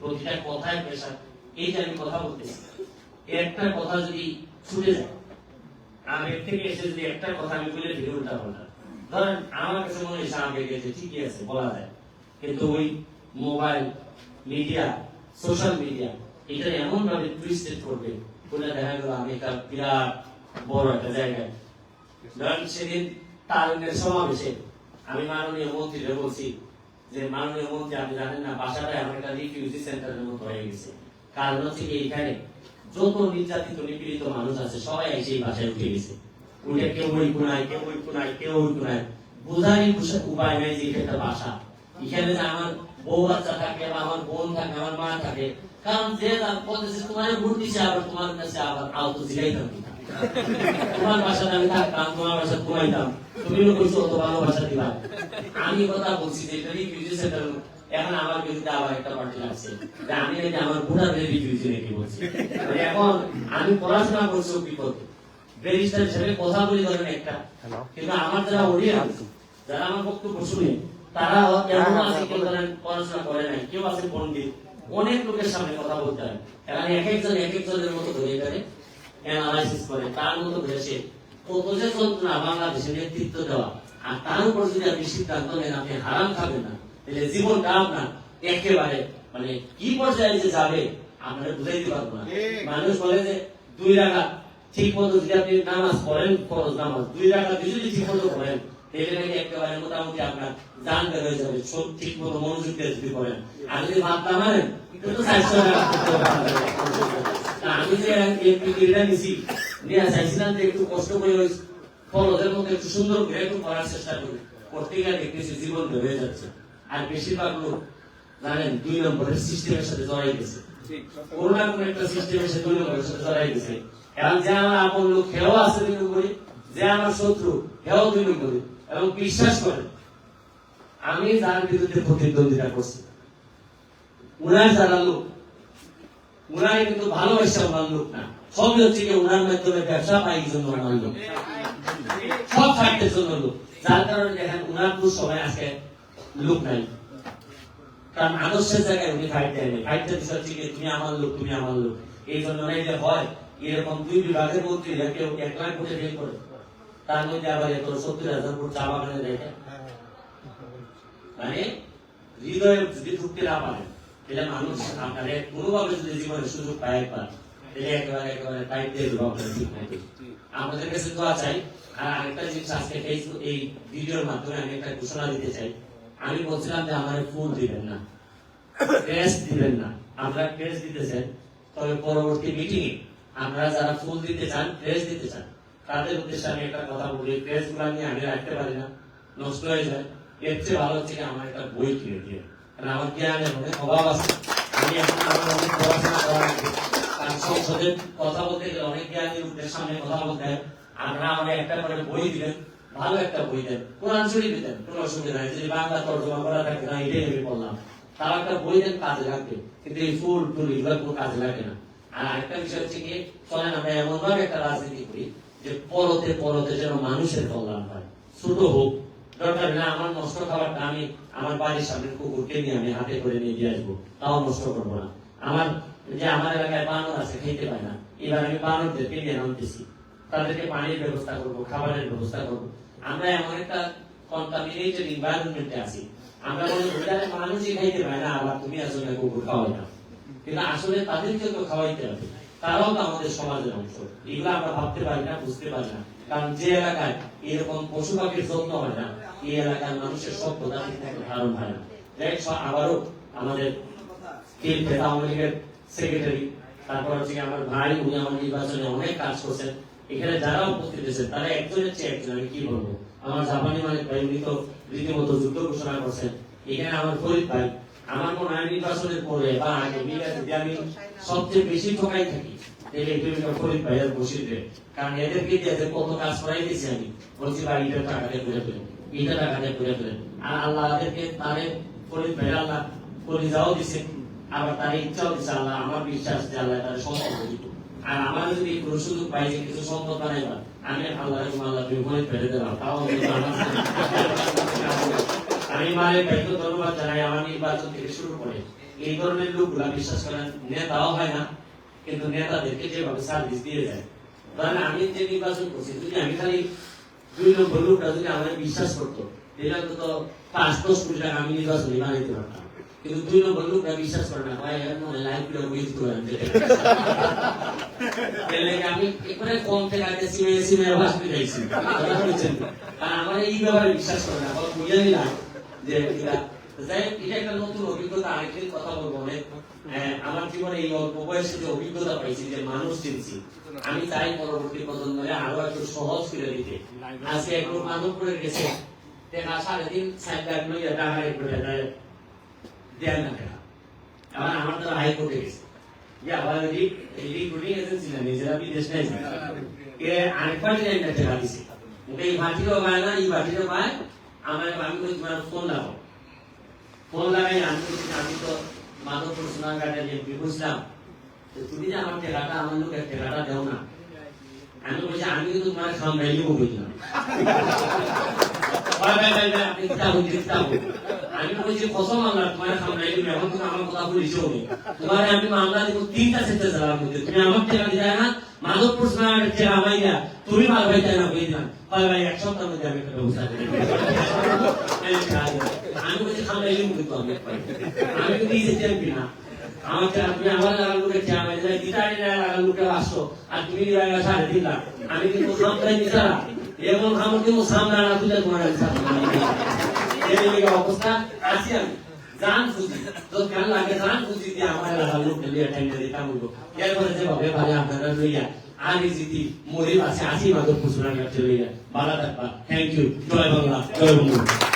প্রতিটা কথায় প্রেশার এই আমি কথা বলতেছি একটা কথা যদি ছুটে যায় এর থেকে এসে যদি একটা কথা আমি বলে দিই উল্টা পাল্টা। ধরেন, আমার কাছে মনে হয় সামনে গেছে, ঠিকই আছে, বলা যায়। কিন্তু ওই মোবাইল মিডিয়া সোশ্যাল মিডিয়া এটা এমন ভাবে টুইস্টেড করবে, বলে দেখা গেল আমি একটা বিরাট বড় একটা জায়গায়। ধরেন সেদিন তারুণ্যের সমাবেশে আমি মাননীয় মন্ত্রীকে বলছি যে মাননীয় মন্ত্রী, আপনি জানেন না, বাসাটা এমন একটা রিফিউজি সেন্টারের মতো হয়ে গেছে। কারণ হচ্ছে এইখানে যত নির্যাতিত, নিপীড়িত মানুষ আছে, সবাই এসে এই বাসায় উঠে গেছে। উঠে কেউ ওই কেউ ওই কেউ ওই বোঝারই উপায় যে এটা বাসা। এখানে যে আমার বউ বাচ্চা থাকে বা আমার বোন থাকে, আমার মা থাকে, কারণ যে তোমার আবার তোমার কাছে আবার তোমার বাসাতে আমি থাকতাম, তোমার বাসা ঘুমাইতাম। তুমিও কইছো অত ভালোবাসা দিবা আমি কথা বলছি যে এটা রিফিউজি সেন্টার এখন আমার বিরুদ্ধে আবার একটা পার্টি লাগছে যে আমি নাকি আমার ভোটারদের রিফিউজি নাকি বলছি। মানে এখন আমি পড়াশোনা করছি বিপদে ব্যারিস্টার হিসেবে কথা বলি ধরেন একটা। কিন্তু আমার যারা অডিয়েন্স যারা আমার বক্তব্য শুনে তারা এমন আছে কেউ ধরেন পড়াশোনা করে নাই কেউ আছে পণ্ডিত অনেক লোকের সামনে কথা বলতে হয়। এখন এক একজন এক একজনের মতো ধরে এখানে অ্যানালাইসিস করে। তার মতো ভেসে কত যে যন্ত্রণা বাংলাদেশের নেতৃত্ব দেওয়া। আর তার উপর যদি আপনি সিদ্ধান্ত নেন আপনি হারাম খাবেন না তাহলে জীবনটা আপনার একেবারে মানে কি পর্যায়ে যে যাবে আপনারা বুঝাইতে পারব না। মানুষ বলে যে দুই রাখা ঠিক মতো যদি আপনি নামাজ পড়েন ফরজ নামাজ দুই রাখা যদি ঠিক মতো পড়েন তাহলে নাকি একেবারে মোটামুটি আপনার জান বের হয়ে যাবে সব ঠিক মতো মনোযোগ দিয়ে যদি পড়েন। আর যদি ভাত না মারেন তো চারশো টাকা করতে পারবেন। তা আমি যে নিছি নিয়ে চাইছিলাম যে একটু কষ্ট করে মতো একটু সুন্দর করে একটু করার চেষ্টা করি। করতে গিয়ে দেখতেছি জীবন হয়ে যাচ্ছে। আর বেশিরভাগ লোক জানেন দুই নম্বরের সিস্টেমের সাথে জড়াই গেছে। কোনো না কোনো একটা সিস্টেমের সাথে দুই নম্বরের সাথে জড়াই গেছে। এবং যে আমার আপন লোক হেও আছে দুই নম্বরে যে আমার শত্রু হেও দুই নম্বরে। এবং বিশ্বাস করে আমি যার বিরুদ্ধে প্রতিদ্বন্দ্বিতা করছি। উনার যারা লোক উনার কিন্তু ভালোবাসা ওনার লোক না। সব হচ্ছে উনার মাধ্যমে ব্যবসা পাই জন্য ওনার লোক সব স্বার্থের জন্য লোক যার কারণে দেখেন উনার তো সময় আজকে লোক নাই। কারণ আদর্শের জায়গায় উনি ফাইট দেয় নাই ফাইটটা বিষয় হচ্ছে তুমি আমার লোক, তুমি আমার লোক। এই জন্য নাই যে হয়, এরকম দুই বিভাগের মন্ত্রী কেউ এক লাখ কোটি ফেল করে, তার মধ্যে আবার এত সত্তর হাজার কোটি চা বাগানে দেখে মানে হৃদয়ে যদি ঢুকতে না পারে তাহলে মানুষ আপনারে কোনোভাবে যদি জীবনে সুযোগ পায় একবার, তাহলে একেবারে একেবারে পাইপ দিয়ে আমাদের কাছে দোয়া চাই আর আরেকটা জিনিস আজকে ফেসবুক এই ভিডিওর মাধ্যমে আমি একটা ঘোষণা দিতে চাই। আমি বলছিলাম যে আমার ফুল দিবেন না ক্রেস দিবেন না। আমরা ক্রেস দিতে চাই, তবে পরবর্তী মিটিং আমরা যারা ফুল দিতে চান ক্রেস দিতে চান, তাদের উদ্দেশ্যে আমি একটা কথা বলি ক্রেসগুলো নিয়ে আমি রাখতে পারি না, নষ্ট হয়ে যায়। এর চেয়ে ভালো হচ্ছে আমার একটা বই কিনে দিয়ে। কারণ আমার জ্ঞানের অনেক অভাব আছে। আমি এখন আমার অনেক পড়াশোনা করা লাগে কারণ সংসদে কথা বলতে গেলে অনেক জ্ঞানী লোকদের সামনে কথা বলতে হয়। আমরা আমাকে একটা করে বই দিবেন ভালো একটা বই দেন, কোরআন শরীফ কোনো অসুবিধা নাই, যদি বাংলা তর্জমা করা থাকে না এটাই আমি তারা একটা বই দেন, কাজে লাগবে। কিন্তু এই ফুল এগুলো কোনো কাজে লাগে না। আর আরেকটা বিষয় হচ্ছে কি, চলেন আমরা একটা রাজনীতি করি যে পরতে পরতে যেন মানুষের কল্যাণ হয়। ছোট হোক, দরকার না আমার নষ্ট খাবারটা আমি আমার বাড়ির সামনে কুকুরকে নিয়ে আমি হাতে করে নিয়ে দিয়ে আসব। তাও নষ্ট করব না। আমার যে আমার এলাকায় বানর আছে খেতে পায় না। এবার আমি বানরদেরকে নিয়ে আনতেছি। তাদেরকে পানির ব্যবস্থা করব, খাবারের ব্যবস্থা করব। আমরা এমন একটা কন্টামিনেটেড আছি। আমরা করি মানুষই খাইতে পায় না, আবার তুমি আসলে খাওয়াই না। কিন্তু আসলে তাদেরকে তো খাওয়াইতে হবে। তারাও তো আমাদের সমাজের অংশ। এগুলো আমরা ভাবতে পারি না, বুঝতে পারি না। কারণ যে এলাকায় এরকম পশু পাখির যত্ন হয় না, এই এলাকার মানুষের ঠিক মতো ধারণ হয় না। আবারও আমাদের সেক্রেটারি তারপর হচ্ছে আমার ভাই, উনি আমার নির্বাচনে অনেক কাজ করছেন। এখানে যারা উপস্থিত হয়েছেন তারা একজনের চেয়ে একজন, আমি কি বলব? আমার জাপানি মালিক ভাই রীতিমতো যুদ্ধ ঘোষণা করছেন। এখানে আমার ফরিদ ভাই, আমার মনে হয় নির্বাচনের পরে বা আগে মিলে যদি আমি সবচেয়ে বেশি ঠকাই থাকি। এই ফরিদ কারণ এদেরকে কত কাজ করাই দিয়েছি আমি। বলছি, ভাই, এটা টাকা দিয়ে করে ফেলেন, এটা টাকা দিয়ে করে ফেলেন। আর আল্লাহ এদেরকে তারে ফরিদ আল্লাহ করে যাও দিছে, আবার তার ইচ্ছাও দিচ্ছে আল্লাহ আমার বিশ্বাস যে আল্লাহ তার আর আমার যদি কোনো সুযোগ পাই যে কিছু সম্পদ বানাইবা আমি আল্লাহ আল্লাহ বিপরীত ফেলে দিলাম। তাও আমি মারে ভাইকে ধন্যবাদ জানাই, আমার নির্বাচন থেকে শুরু করে। এই ধরনের লোকগুলা বিশ্বাস করেন, নেতাও হয় না, কিন্তু নেতাদেরকে যেভাবে সার্ভিস দিয়ে যায়। ধরেন আমি যে নির্বাচন করছি, যদি আমি খালি দুই নম্বর লোকটা যদি আমার বিশ্বাস করতো, তাহলে তো পাঁচ, দশ কোটি টাকা আমি নির্বাচনে বানাইতে পারতাম। কিন্তু দুই নম্বর লোকটা বিশ্বাস করে না ভাই লাইফ করে বুঝতে পারেন তাহলে আমি আমার অভিজ্ঞতা। আমার জীবনে এই অল্প বয়সে যে অভিজ্ঞতা পাইছি যে মানুষ চিনছি, আমি চাই পরবর্তী প্রজন্মে আরও একটু সহজ করে দিতে। আজকে একটু মানব করে গেছে। দেয়। দেয় না আমার তো হাইকোর্টে গেছে। ইয়া আবার রিক রিক্রুটিং এজেন্সি না, নিজেরা বিদেশ নাই এ আরেকবার যে টাকা দিছে। ওকে এই ভাটিরও পায় না, এই ভাটিরও পায় আমার আমি কই তোমার ফোন লাগাও ফোন লাগাই আমি যে আমি তো মাধবপুর সোনারঘাটে যে বুঝলাম তো তুমি যে আমার টাকাটা আমার লোকের টাকাটা দেও না। আমি বলছি, আমি কিন্তু তোমার সামলাইলেও বুঝলাম আপনি কিতাব আমি বলছি, কসম মামলা তোমার সামলাইলে এখন তুমি আমার কথা বলিছো তোমার আমি মামলা দিব তিনটা সেক্টর জেলার মধ্যে। তুমি আমার টাকা দিলে না, মাধবপুর সোনারঘাটের টাকা আমাইয়া তুমি মাল ভাই তাই না বই দিলাম ভাই ভাই, এক সপ্তাহের মধ্যে আমি একটা ব্যবস্থা দেব। আমি বলছি সামলাইলে কিন্তু আমি আমি কিন্তু এই যে না। আমার টাকা তুমি আমার আমি না, লাগার লোকের আসো। আর তুমি সাড়ে আমি কিন্তু এমন খামো কিন্তু সামলা না তুলে তোমার আমি এই লেগে অবস্থা আছি আমি জান খুঁজি তো কেন লাগে জান খুঁজি দিয়ে আমার লাগার লোক লিয়ে টেন্ডার দিতাম বলব এরপরে যে ভাবে ভাই আপনারা লইয়া আমি জিতি মরিব আছে আসি মাত্র পুষুরা কাছে লইয়া থ্যাংক ইউ জয় বাংলা জয় বঙ্গবন্ধু